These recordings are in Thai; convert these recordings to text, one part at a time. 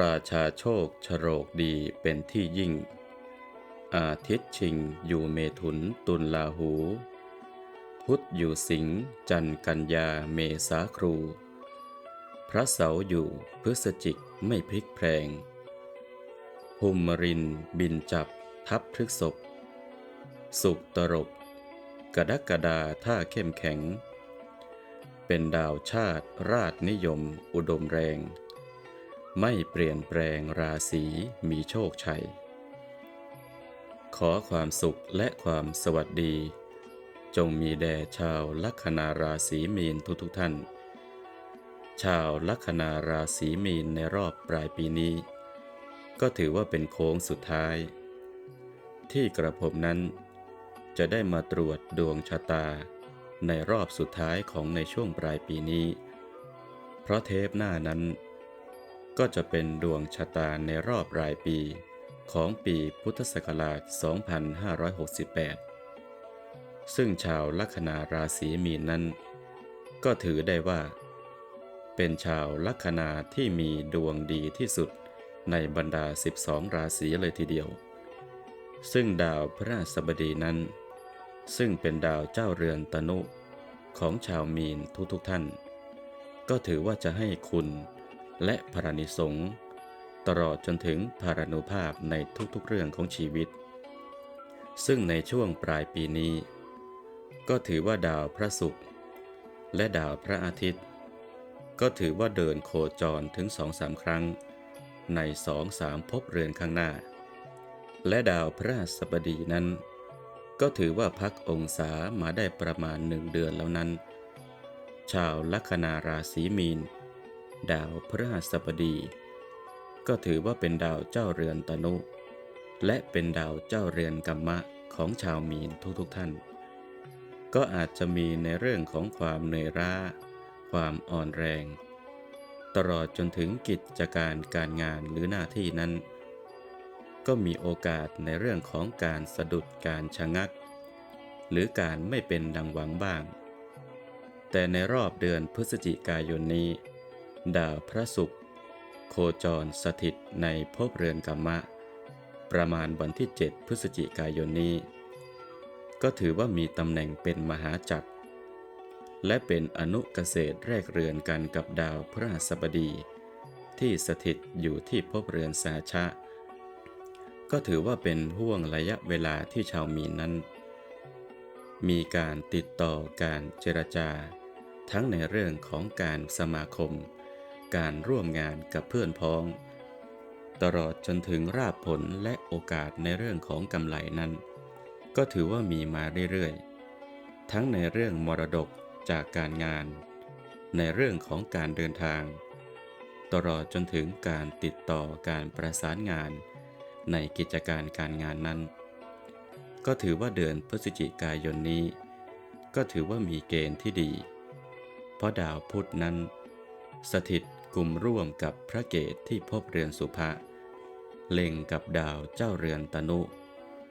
ราชาโชคชโรกดีเป็นที่ยิ่ง อาทิตย์ชิงอยู่เมถุนตุลลาหู พุธอยู่สิงจันกันยาเมษาครู พระเสาร์อยู่พฤศจิกไม่พลิกแพลงภูมิรินบินจับทับพฤกษบสุกตรบกระดักกระดาท่าเข้มแข็ง เป็นดาวชาติราชนิยมอุดมแรง ไม่เปลี่ยนแปลงราศีมีโชคชัย ขอความสุขและความสวัสดี จงมีแด่ชาวลัคนาราศีมีนทุกๆท่าน ชาวลัคนาราศีมีนในรอบปลายปีนี้ ก็ถือว่าเป็นโค้งสุดท้าย ที่กระผมนั้น จะได้มาตรวจดวงชะตา ในรอบสุดท้ายของในช่วงปลายปีนี้ เพราะเทปหน้านั้น ก็จะเป็นดวงชะตาในรอบรายปี ของปีพุทธศักราช 2568 ซึ่งชาวลัคนาราศีมีนนั้น ก็ถือได้ว่า เป็นชาวลัคนาที่มีดวงดีที่สุดในบรรดา 12 ราศีเลยทีเดียว ซึ่งดาวพระราชบดีนั้น ซึ่งเป็นดาวเจ้าเรือนตนุ ของชาวมีนทุกๆทท่าน ก็ถือว่าจะให้คุณ และพรานิสงตลอดจนถึงพารานุภาพในทุกๆเรื่องของชีวิต ซึ่งในช่วงปลายปีนี้ ก็ถือว่าดาวพระศุกร์และดาวพระอาทิตย์ ก็ถือว่าเดินโคจรถึงสองสามครั้ง ในสองสามภพเรือนข้างหน้า และดาวพระสบดีนั้น ก็ถือว่าพักองศามาได้ประมาณหนึ่งเดือนแล้วนั้น ชาวลัคนาราศีมีน ดาวพระหัสบดี ก็ถือว่าเป็นดาวเจ้าเรือนตนุ และเป็นดาวเจ้าเรือนกัมมะของชาวมีนทุกๆทท่าน ก็อาจจะมีในเรื่องของความเหนื่อยล้า ความอ่อนแรง ตลอดจนถึงกิจการการงานหรือหน้าที่นั้น ก็มีโอกาสในเรื่องของการสะดุดการชะงัก หรือการไม่เป็นดังหวังบ้าง แต่ในรอบเดือนพฤศจิกายนนี้ ดาวพระศุกร์โคจรสถิตในภพเรือนกัมมะ ประมาณวันที่ 7 พฤศจิกายนนี้ ก็ถือว่ามีตำแหน่งเป็นมหาจักร และเป็นอนุเกษตรแรกเรือนกันกับดาวพฤหัสบดี ที่สถิตอยู่ที่ภพเรือนสาชะ ก็ถือว่าเป็นห่วงระยะเวลาที่ชาวมีนนั้น มีการติดต่อการเจรจา ทั้งในเรื่องของการสมาคม การร่วมงานกับเพื่อนพ้อง ตลอดจนถึงราบผลและโอกาสในเรื่องของกำไรนั้น ก็ถือว่ามีมาเรื่อยๆ ทั้งในเรื่องมรดกจากการงาน ในเรื่องของการเดินทาง ตลอดจนถึงการติดต่อการประสานงาน ในกิจการการงานนั้น ก็ถือว่าเดือนพฤศจิกายนนี้ ก็ถือว่ามีเกณฑ์ที่ดี เพราะดาวพุธนั้น สถิต กลุ่มร่วมกับพระเกตที่พบเรือนสุภะเล็งกับดาวเจ้าเรือนตนุ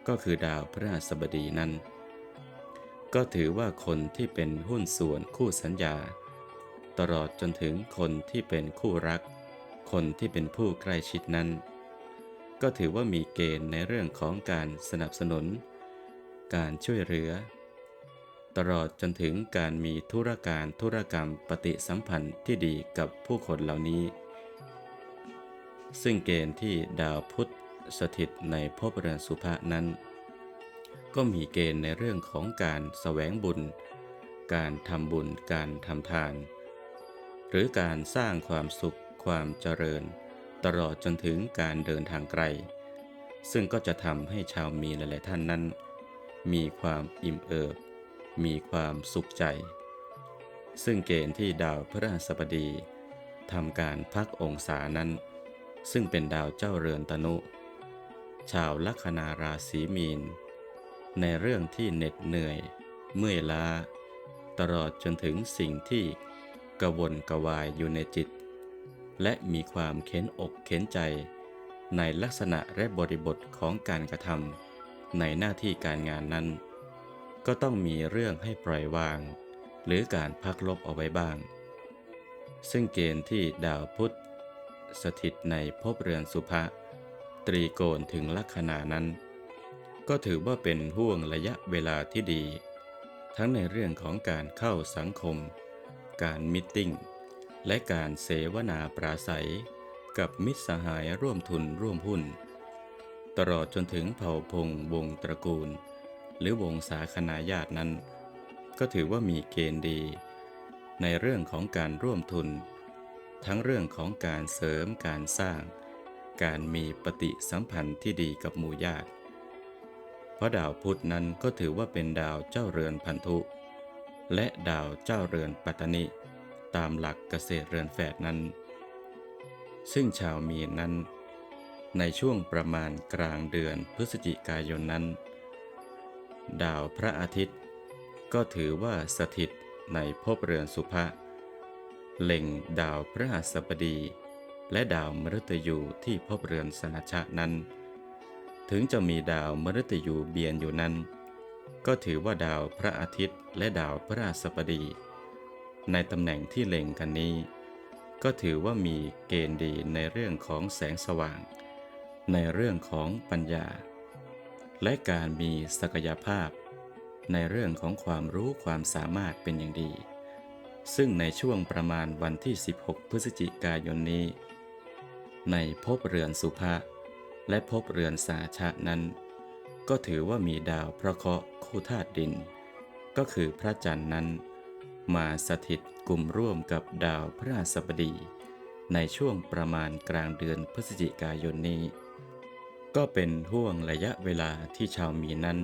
ก็คือดาวพระราชบดีนั้น ก็ถือว่าคนที่เป็นหุ้นส่วนคู่สัญญา ตลอดจนถึงคนที่เป็นคู่รัก คนที่เป็นผู้ใกล้ชิดนั้น ก็ถือว่ามีเกณฑ์ในเรื่องของการสนับสนุน การช่วยเหลือ ตลอดจนถึงการมีธุรการธุรกรรมปฏิสัมพันธ์ที่ดีกับผู้คนเหล่านี้ ซึ่งเกณฑ์ที่ดาวพุธสถิตในภพเรือนสุภะนั้น ก็มีเกณฑ์ในเรื่องของการแสวงบุญ การทำบุญการทำทาน หรือการสร้างความสุขความเจริญ ตลอดจนถึงการเดินทางไกล ซึ่งก็จะทำให้ชาวมีหลายๆท่านนั้น มีความอิ่มเอิบ มีความสุขใจ ซึ่งเกณฑ์ที่ดาวพฤหัสบดีทำการพักองศานั้น ซึ่งเป็นดาวเจ้าเรือนตนุ ชาวลัคนาราศีมีน ในเรื่องที่เหน็ดเหนื่อย เมื่อยล้า ตลอดจนถึงสิ่งที่กวนกวายอยู่ในจิต และมีความเข็นอกเข็นใจ ในลักษณะและบริบทของการกระทำในหน้าที่การงานนั้น ก็ต้องมีเรื่องให้ปล่อยวาง หรือการพักลบเอาไว้บ้าง ซึ่งเกณฑ์ที่ดาวพุธสถิตในภพเรือนสุภะตรีโกณถึงลัคนานั้น ก็ถือว่าเป็นห่วงระยะเวลาที่ดี ทั้งในเรื่องของการเข้าสังคม การมิทติ้ง และการเสวนาปราศัย กับมิตรสหายร่วมทุนร่วมหุ้น ตลอดจนถึงเผ่าพงวงตระกูล หรือวงศาคณาญาตินั้น ก็ถือว่ามีเกณฑ์ดี ในเรื่องของการร่วมทุน ทั้งเรื่องของการเสริมการสร้าง การมีปฏิสัมพันธ์ที่ดีกับหมู่ญาติ เพราะดาวพุธนั้นก็ถือว่าเป็นดาวเจ้าเรือนพันธุ และดาวเจ้าเรือนปัตตนิตามหลักเกษตรเรือนแฝดนั้น ซึ่งชาวมีนนั้นในช่วงประมาณกลางเดือนพฤศจิกายนนั้น ดาวพระอาทิตย์ ก็ถือว่าสถิตในภพเรือนสุภะเล็งดาวพระหัสบดี และดาวมฤตยูที่ภพเรือนสนชะนั้น ถึงจะมีดาวมฤตยูเบียนอยู่นั้น ก็ถือว่าดาวพระอาทิตย์และดาวพระหัสบดี ในตำแหน่งที่เล็งกันนี้ ก็ถือว่ามีเกณฑ์ดีในเรื่องของแสงสว่าง ในเรื่องของปัญญา และการมีศักยภาพ ในเรื่องของความรู้ความสามารถเป็นอย่างดี ซึ่งในช่วงประมาณวันที่ 16 พฤศจิกายนนี้ ในภพเรือนสุภะและภพเรือนสาชะนั้น ก็ถือว่ามีดาวพระเคราะห์คู่ธาตุดิน ก็คือพระจันทร์นั้น มาสถิตกลุ่มร่วมกับดาวพฤหัสบดี ในช่วงประมาณกลางเดือนพฤศจิกายนนี้ ก็เป็นห่วงระยะเวลาที่ชาวมีนั้น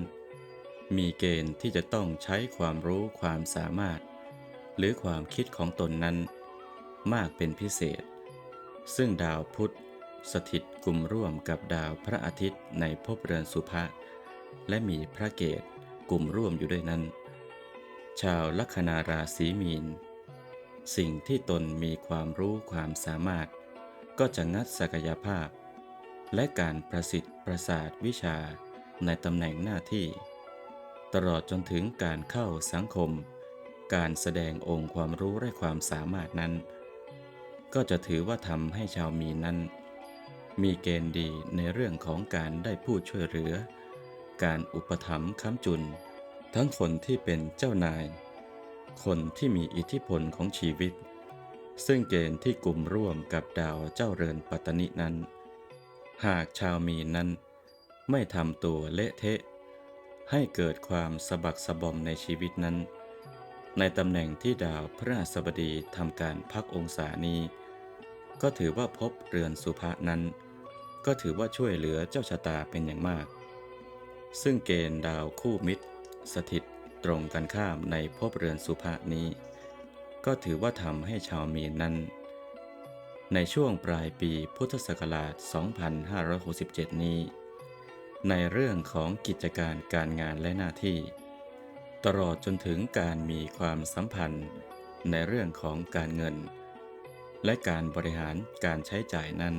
มีเกณฑ์ที่จะต้องใช้ความรู้ความสามารถ หรือความคิดของตนนั้น มากเป็นพิเศษ ซึ่งดาวพุธสถิตกลุ่มร่วมกับดาวพระอาทิตย์ในภพเรือนสุภะและมีพระเกตกลุ่มร่วมอยู่ด้วยนั้น ชาวลัคนาราศีมีน สิ่งที่ตนมีความรู้ความสามารถ ก็จะงัดศักยภาพ และการประสิทธิ์ประสาทวิชาในตำแหน่งหน้าที่ ตลอดจนถึงการเข้าสังคม การแสดงองค์ความรู้และความสามารถนั้น ก็จะถือว่าทำให้ชาวมีนั้น มีเกณฑ์ดีในเรื่องของการได้ผู้ช่วยเหลือ การอุปถัมภ์ค้ำจุน ทั้งคนที่เป็นเจ้านาย คนที่มีอิทธิพลของชีวิต ซึ่งเกณฑ์ที่กลุ่มร่วมกับดาวเจ้าเรือนปัตตนินั้น หากชาวมีนนั้น ไม่ทำตัวเละเทะ ให้เกิดความสะบักสะบอมในชีวิตนั้น ในตำแหน่งที่ดาวพระราชบดีทำการพักองศานี้ ก็ถือว่าพบเรือนสุภะนั้น ก็ถือว่าช่วยเหลือเจ้าชะตาเป็นอย่างมาก ซึ่งเกณฑ์ดาวคู่มิตร สถิตตรงกันข้ามในภพเรือนสุภะนี้ ก็ถือว่าทำให้ชาวมีนนั้น ในช่วงปลายปีพุทธศักราช 2567 นี้ ในเรื่องของกิจการการงานและหน้าที่ ตลอดจนถึงการมีความสัมพันธ์ในเรื่องของการเงิน และการบริหารการใช้จ่ายนั้น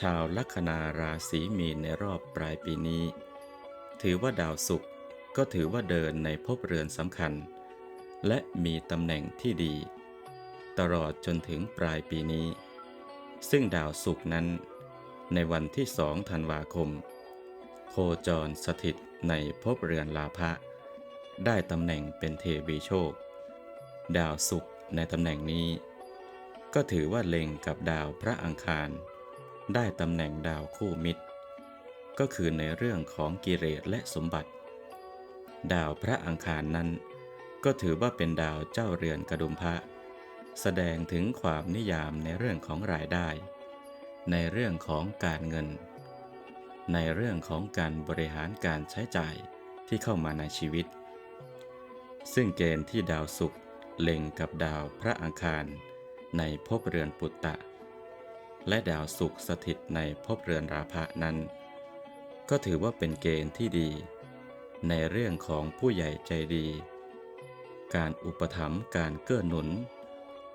ชาวลัคนาราศีมีนในรอบปลายปีนี้ ถือว่าดาวศุกร์ก็ถือว่าเดินในภพเรือนสำคัญ และมีตำแหน่งที่ดี ตลอดจนถึงปลายปีนี้ ซึ่งดาวศุกร์นั้น ในวันที่สองธันวาคม โคจรสถิตในภพเรือนลาภะได้ตำแหน่งเป็นเทวีโชค ดาวศุกร์ในตำแหน่งนี้ ก็ถือว่าเล็งกับดาวพระอังคาร ได้ตำแหน่งดาวคู่มิตร ก็คือในเรื่องของกิเลสและสมบัติ ดาวพระอังคารนั้น ก็ถือว่าเป็นดาวเจ้าเรือนกระดุมพระ แสดงถึงความนิยามในเรื่องของรายได้ ในเรื่องของการเงิน ในเรื่องของการบริหารการใช้จ่ายที่เข้ามาในชีวิต ซึ่งเกณฑ์ที่ดาวศุกร์เล็งกับดาวพระอังคาร ในภพเรือนปุตตะ และดาวศุกร์สถิตในภพเรือนราภะนั้น ก็ถือว่าเป็นเกณฑ์ที่ดี ในเรื่องของผู้ใหญ่ใจดี การอุปถัมภ์การเกื้อหนุน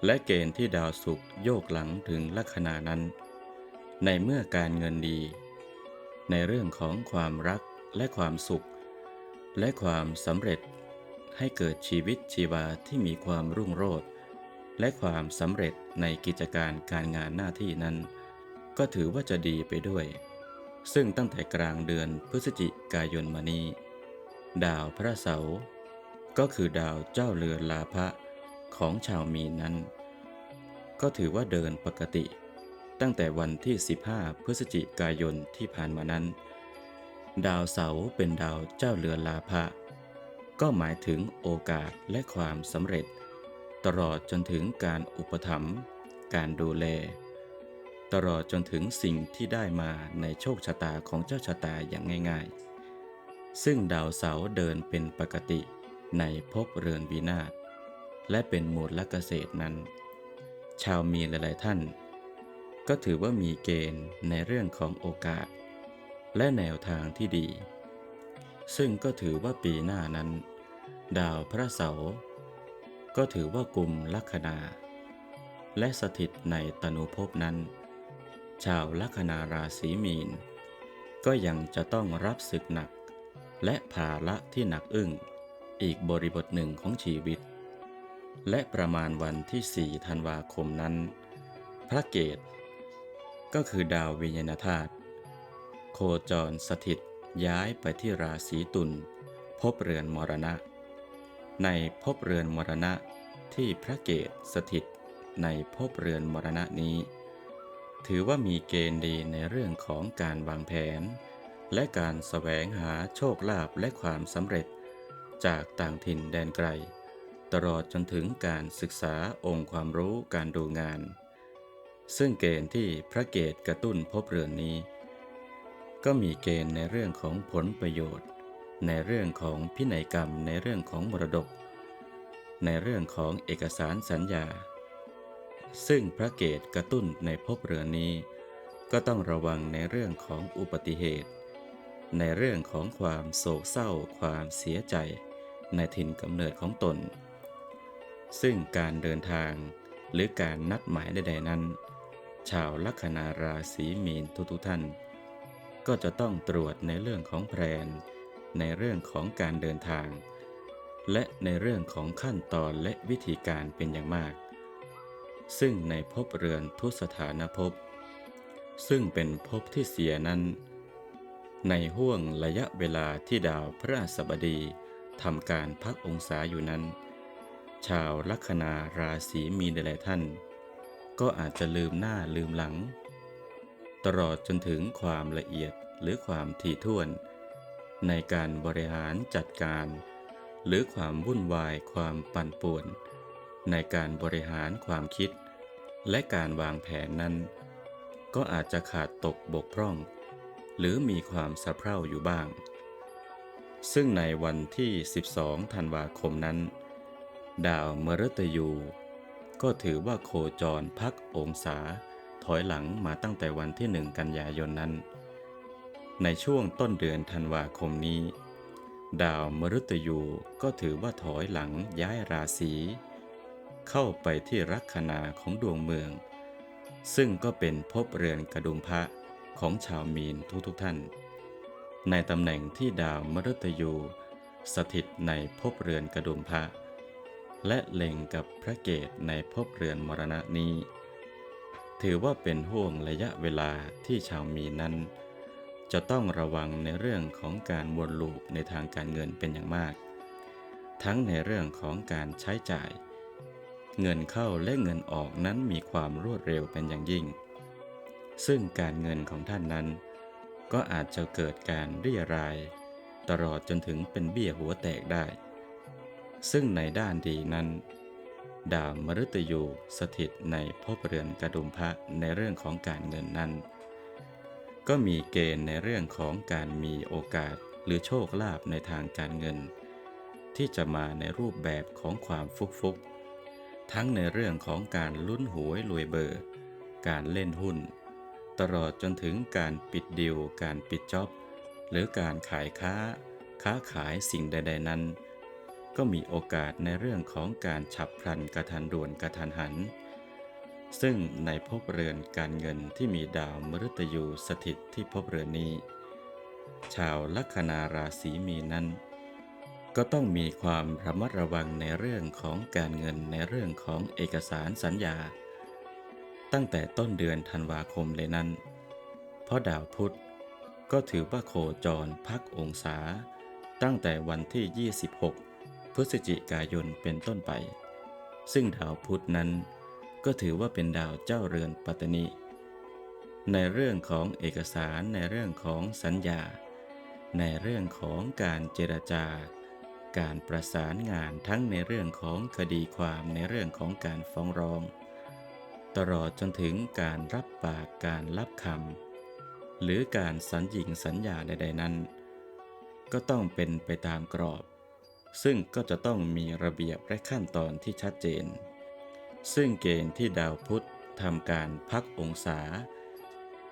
และเกณฑ์ที่ดาวศุกโยกหลังถึงลัคนานั้น ในเมื่อการเงินดี ในเรื่องของความรักและความสุข และความสำเร็จ ให้เกิดชีวิตชีวาที่มีความรุ่งโรจน์และความสำเร็จในกิจการการงานหน้าที่นั้น ก็ถือว่าจะดีไปด้วย ซึ่งตั้งแต่กลางเดือนพฤศจิกายนมานี้ ดาวพระเสาร์ก็คือดาวเจ้าเรือนลาภะ ของชาวมีนนั้น ก็ถือว่าเดินปกติ ตั้งแต่วันที่ 15 พฤศจิกายนที่ผ่านมานั้น ดาวเสาร์เป็นดาวเจ้าเรือนลาภะก็หมายถึงโอกาสและความสำเร็จ ตลอดจนถึงการอุปถัมภ์การดูแล ตลอดจนถึงสิ่งที่ได้มาในโชคชะตาของเจ้าชะตาอย่างง่าย ๆ ซึ่งดาวเสาร์เดินเป็นปกติในภพเรือนวินาศ และเป็นมูลเกษตรนั้น ชาวมีนหลาย ๆ ท่าน ก็ถือว่ามีเกณฑ์ในเรื่องของโอกาส และแนวทางที่ดี ซึ่งก็ถือว่าปีหน้านั้น ดาวพระเสาร์ก็ถือว่ากลุ่มลัคนา และสถิตในตนุภพนั้น ชาวลัคนาราศีมีน ก็ยังจะต้องรับศึกหนัก และภาระที่หนักอึ้งอีกบริบทหนึ่งของชีวิต และประมาณวันที่ 4 ธันวาคมนั้น พระเกต ก็คือดาววิญญาณธาตุโคจรสถิตย้ายไปที่ราศีตุลภพเรือนมรณะ ในภพเรือนมรณะที่พระเกตสถิตในภพเรือนมรณะนี้ ถือว่ามีเกณฑ์ดีในเรื่องของการวางแผน และการแสวงหาโชคลาภและความสำเร็จจากต่างถิ่นแดนไกล ตลอดจนถึงการศึกษาองค์ความรู้การดูงาน ซึ่งเกณฑ์ที่พระเกตกระตุ้นภพเรือนนี้ ก็มีเกณฑ์ในเรื่องของผลประโยชน์ ในเรื่องของพินัยกรรมในเรื่องของมรดก ในเรื่องของเอกสารสัญญา ซึ่งพระเกตกระตุ้นในภพเรือนนี้ ก็ต้องระวังในเรื่องของอุบัติเหตุ ในเรื่องของความโศกเศร้าความเสียใจ ในถิ่นกำเนิดของตน ซึ่งการเดินทางหรือการนัดหมายใดๆนั้น ชาวลัคนาราศีมีนทุกๆท่าน ก็จะต้องตรวจในเรื่องของแพรนในเรื่องของการเดินทาง และในเรื่องของขั้นตอนและวิธีการเป็นอย่างมาก ซึ่งในภพเรือนทุสถานภพ ซึ่งเป็นภพที่เสียนั้น ในห่วงระยะเวลาที่ดาวพระสบดีทำการพักองศาอยู่นั้น ชาวลัคนาราศีมีนหลายท่าน ก็อาจจะลืมหน้าลืมหลัง ตลอดจนถึงความละเอียดหรือความถี่ถ้วน ในการบริหารจัดการ หรือความวุ่นวายความปั่นป่วน ในการบริหารความคิด และการวางแผนนั้น ก็อาจจะขาดตกบกพร่อง หรือมีความสะเพร่าอยู่บ้าง ซึ่งในวันที่ 12 ธันวาคมนั้น ดาวมฤตยู ก็ถือว่าโคจรพักองศา ถอยหลังมาตั้งแต่วันที่หนึ่งกันยายนนั้น ในช่วงต้นเดือนธันวาคมนี้ ดาวมฤตยูก็ถือว่าถอยหลังย้ายราศีเข้าไปที่ลัคนาของดวงเมือง ซึ่งก็เป็นภพเรือนกระดุมพระของชาวมีนทุกๆท่าน ในตำแหน่งที่ดาวมฤตยู สถิตในภพเรือนกระดุมพระ และเล็งกับพระเกตในภพเรือนมรณะนี้ ถือว่าเป็นห่วงระยะเวลาที่ชาวมีนนั้น จะต้องระวังในเรื่องของการวนลูปในทางการเงินเป็นอย่างมาก ทั้งในเรื่องของการใช้จ่าย เงินเข้าและเงินออกนั้นมีความรวดเร็วเป็นอย่างยิ่ง ซึ่งการเงินของท่านนั้น ก็อาจจะเกิดการเรียราย ตลอดจนถึงเป็นเบี้ยหัวแตกได้ ซึ่งในด้านดีนั้น ดาวมฤตยูสถิตในภพเรือนกระดุมพระในเรื่องของการเงินนั้น ก็มีเกณฑ์ในเรื่องของการมีโอกาสหรือโชคลาภในทางการเงิน ที่จะมาในรูปแบบของความฟุกฟุกๆทั้งในเรื่องของการลุ้นหวยรวยเบอร์ การเล่นหุ้น ตลอดจนถึงการปิดดิวการปิดจ็อบ หรือการขายค้า ค้าขายสิ่งใด ๆ นั้น ก็มีโอกาสในเรื่องของการฉับพลันกระทันด่วนกระทันหัน ซึ่งในภพเรือนการเงินที่มีดาวมฤตยูสถิตที่ภพเรือนนี้ ชาวลัคนาราศีมีนั้น ก็ต้องมีความระมัดระวังในเรื่องของการเงินในเรื่องของเอกสารสัญญา ตั้งแต่ต้นเดือนธันวาคมเลยนั้น เพราะดาวพุธก็ถือว่าโคจรพักองศา ตั้งแต่วันที่ 26 ฤศจิกายนเป็นต้นไป ซึ่งดาวพุธนั้นก็ถือว่าเป็นดาวเจ้าเรือนปัตตนิในเรื่องของเอกสารในเรื่องของสัญญา ในเรื่องของการเจรจา การประสานงานทั้งในเรื่องของคดีความในเรื่องของการฟ้องร้อง ตลอดจนถึงการรับปากการรับคำหรือการสัญญิงสัญญาใด ๆนั้น ก็ต้องเป็นไปตามกรอบ ซึ่งก็จะต้องมีระเบียบและขั้นตอนที่ชัดเจน ซึ่งเกณฑ์ที่ดาวพุธทำการพักองศา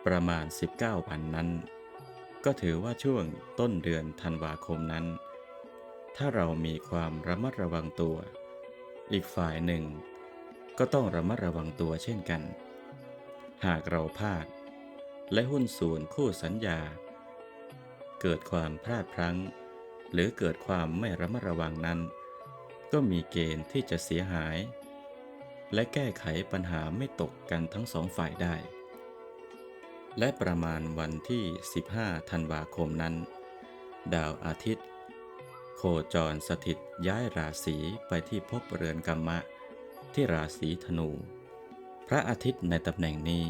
ประมาณ 19 วันนั้น ก็ถือว่าช่วงต้นเดือนธันวาคมนั้น ถ้าเรามีความระมัดระวังตัว อีกฝ่ายหนึ่ง ก็ต้องระมัดระวังตัวเช่นกัน หากเราพลาด และหุ้นส่วนคู่สัญญา เกิดความพลาดพลั้ง หรือเกิดความไม่ระมัดระวังนั้น ก็มีเกณฑ์ที่จะเสียหาย และแก้ไขปัญหาไม่ตกกันทั้งสองฝ่ายได้ และประมาณวันที่ 15 ธันวาคมนั้น ดาวอาทิตย์ โคจรสถิตย้ายราศีไปที่ภพเรือนกรรมะ ที่ราศีธนู พระอาทิตย์ในตำแหน่งนี้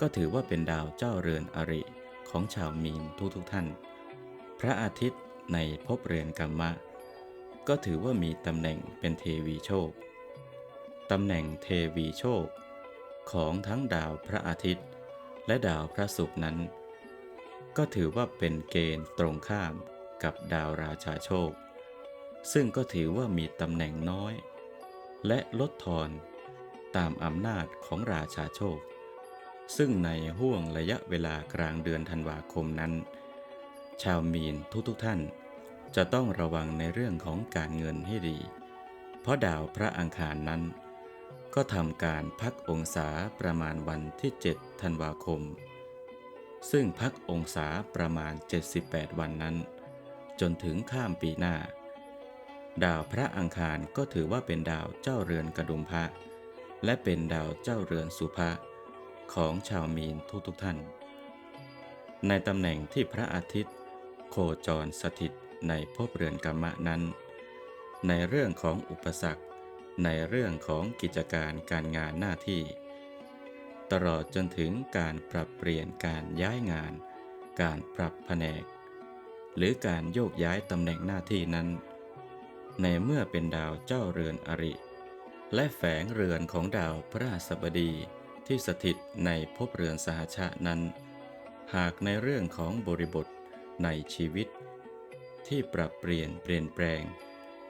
ก็ถือว่าเป็นดาวเจ้าเรือนอริของชาวมีนทุกๆทท่าน พระอาทิตย์ ในภพเรือนกรรมะ ก็ถือว่ามีตำแหน่งเป็นเทวีโชค ตำแหน่งเทวีโชค ของทั้งดาวพระอาทิตย์ และดาวพระศุกร์นั้น ก็ถือว่าเป็นเกณฑ์ตรงข้ามกับดาวราชาโชค ซึ่งก็ถือว่ามีตำแหน่งน้อย และลดทอนตามอำนาจของราชาโชค ซึ่งในห่วงระยะเวลากลางเดือนธันวาคมนั้น ชาวมีนทุกๆทท่าน จะต้องระวังในเรื่องของการเงินให้ดี เพราะดาวพระอังคารนั้น ก็ทำการพักองศาประมาณวันที่ 7 ธันวาคม ซึ่งพักองศาประมาณ 78 วันนั้น จนถึงข้ามปีหน้า ดาวพระอังคารก็ถือว่าเป็นดาวเจ้าเรือนกระดุมพระ และเป็นดาวเจ้าเรือนสุภะของชาวมีนทุกๆทท่าน ในตำแหน่งที่พระอาทิตย์ โคจรสถิต ในภพเรือนกรรมะนั้น ในเรื่องของอุปสรรค ในเรื่องของกิจการการงานหน้าที่ ตลอดจนถึงการปรับเปลี่ยนการย้ายงาน การปรับแผนก หรือการโยกย้ายตำแหน่งหน้าที่นั้น ในเมื่อเป็นดาวเจ้าเรือนอริ และแฝงเรือนของดาวพระราชบดีที่สถิตในภพเรือนสหชานั้น หากในเรื่องของบริบทในชีวิต ที่ปรับเปลี่ยนเปลี่ยนแปลง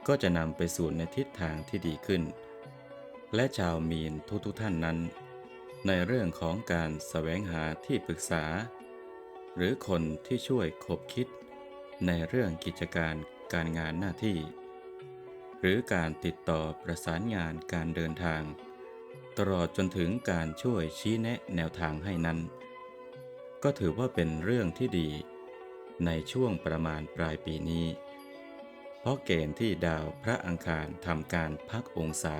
ก็จะนำไปสู่ในทิศทางที่ดีขึ้น และชาวมีนทุกๆทท่านนั้น ในเรื่องของการแสวงหาที่ปรึกษา หรือคนที่ช่วยคบคิด ในเรื่องกิจการการงานหน้าที่ หรือการติดต่อประสานงานการเดินทาง ตลอดจนถึงการช่วยชี้แนะแนวทางให้นั้น ก็ถือว่าเป็นเรื่องที่ดี ในช่วงประมาณปลายปีนี้ เพราะเกณฑ์ที่ดาวพระอังคารทำการพักองศา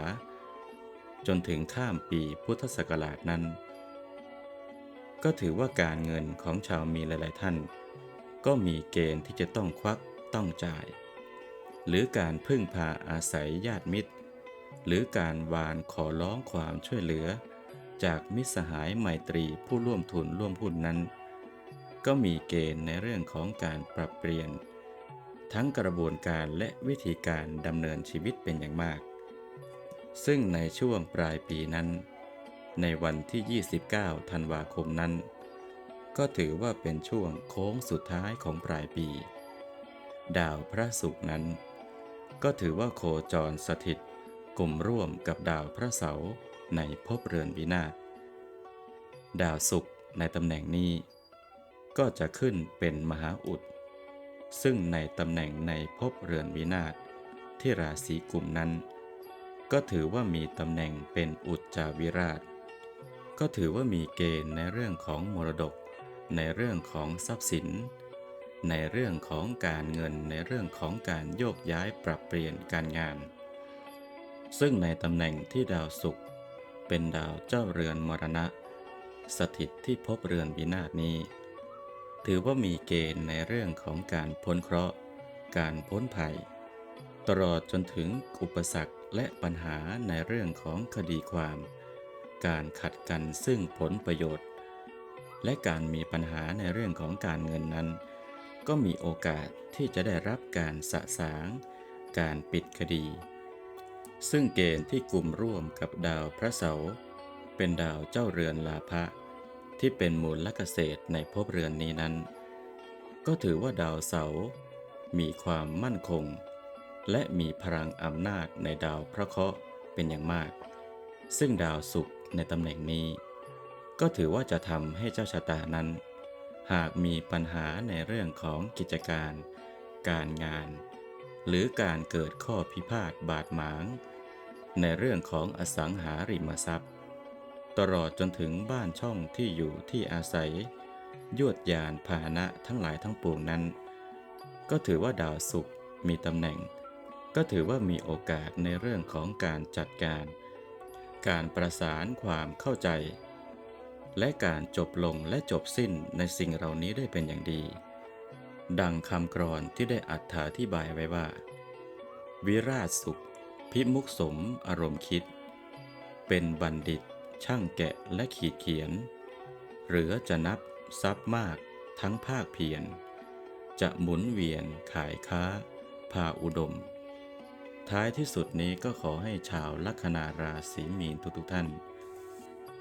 จนถึงข้ามปีพุทธศักราชนั้น ก็ถือว่าการเงินของชาวมีหลาย ๆ ท่าน ก็มีเกณฑ์ที่จะต้องควักต้องจ่าย หรือการพึ่งพาอาศัยญาติมิตร หรือการวานขอร้องความช่วยเหลือ จากมิตรสหายไมตรีผู้ร่วมทุนร่วมหุ้นนั้น ก็มีเกณฑ์ในเรื่องของการปรับเปลี่ยน ทั้งกระบวนการและวิธีการดำเนินชีวิตเป็นอย่างมาก ซึ่งในช่วงปลายปีนั้น ในวันที่ 29 ธันวาคมนั้น ก็ถือว่าเป็นช่วงโค้งสุดท้ายของปลายปี ดาวพระศุกร์นั้น ก็ถือว่าโคจรสถิตกลุ่มร่วมกับดาวพระเสาร์ในภพเรือนวินาศดาวศุกร์ในตำแหน่งนี้ ก็จะขึ้นเป็นมหาอุด ซึ่งในตำแหน่งในภพเรือนวินาศที่ราศีกุมนั้น ก็ถือว่ามีตำแหน่งเป็นอุจจาวิราช ก็ถือว่ามีเกณฑ์ในเรื่องของมรดก ในเรื่องของทรัพย์สิน ในเรื่องของการเงินในเรื่องของการโยกย้ายปรับเปลี่ยนการงาน ซึ่งในตำแหน่งที่ดาวศุกร์เป็นดาวเจ้าเรือนมรณะ สถิตที่พบเรือนวินาศนี้ ถือว่ามีเกณฑ์ในเรื่องของการพ้นเคราะห์ การพ้นภัย ตลอดจนถึงอุปสรรคและปัญหาในเรื่องของคดีความ การขัดกันซึ่งผลประโยชน์ และการมีปัญหาในเรื่องของการเงินนั้น ก็มีโอกาสที่จะได้รับการสะสาง การปิดคดี ซึ่งเกณฑ์ที่กลุ่มร่วมกับดาวพระเสาร์เป็นดาวเจ้าเรือนลาภะ ที่เป็นมูลและเกษตรในภพเรือนนี้นั้น ก็ถือว่าดาวเสาร์มีความมั่นคง และมีพลังอำนาจในดาวพระเคราะห์เป็นอย่างมาก ซึ่งดาวศุกร์ในตำแหน่งนี้ ก็ถือว่าจะทำให้เจ้าชะตานั้น หากมีปัญหาในเรื่องของกิจการ การงาน หรือการเกิดข้อพิพาทบาดหมาง ในเรื่องของอสังหาริมทรัพย์ ตลอดจนถึงบ้านช่องที่อยู่ที่อาศัย ยวดยานพาหนะทั้งหลายทั้งปวงนั้น ก็ถือว่าดาวศุกร์มีตำแหน่ง ก็ถือว่ามีโอกาสในเรื่องของการจัดการ การประสานความเข้าใจ และการจบลงและจบสิ้นในสิ่งเหล่านี้ได้เป็นอย่างดี ดังคำกรอนที่ได้อัธาธิบายไว้ว่า วิราชสุข พิมุกสมอารมณ์คิด เป็นบัณฑิต ช่างแกะและขีดเขียนหรือจะนับทรัพย์มากทั้งภาคเพียร จะหมุนเวียนขายค้า พาอุดม ท้ายที่สุดนี้ก็ขอให้ชาวลัคนาราศีมีนทุกๆท่าน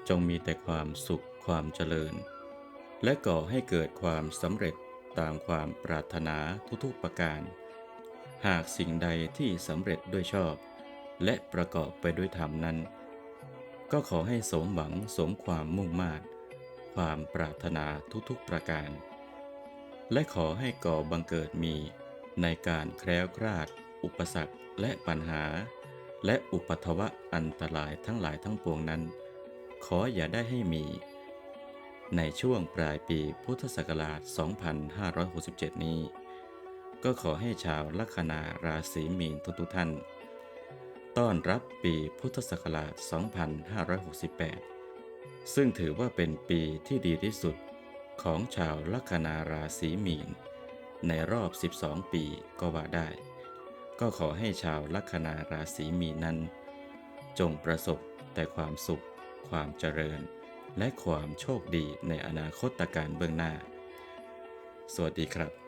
จงมีแต่ความสุขความเจริญ และก่อให้เกิดความสำเร็จตามความปรารถนาทุกๆประการ หากสิ่งใดที่สำเร็จด้วยชอบ และประกอบไปด้วยธรรมนั้น ก็ขอให้สมหวังสมความมุ่งมา่ความปรารถนาทุกๆประการ และขอให้ก่อบังเกิดมีในการแคล้วคลาด อุปสรรคและปัญหา และอุปทวะอันตรายทั้งหลายทั้งปวงนั้น ขออย่าได้ให้มี ในช่วงปลายปีพุทธศักราช 2567 นี้ ก็ขอให้ชาวลัคนาราศีมีนทุกๆท่าน ต้อนรับปีพุทธศักราช 2568 ซึ่งถือว่าเป็นปีที่ดีที่สุดของชาวลัคนาราศีมีน ในรอบ 12 ปีก็ว่าได้ ก็ขอให้ชาวลัคนาราศีมีนนั้น จงประสบแต่ความสุข ความเจริญ และความโชคดีในอนาคตการเบื้องหน้า สวัสดีครับ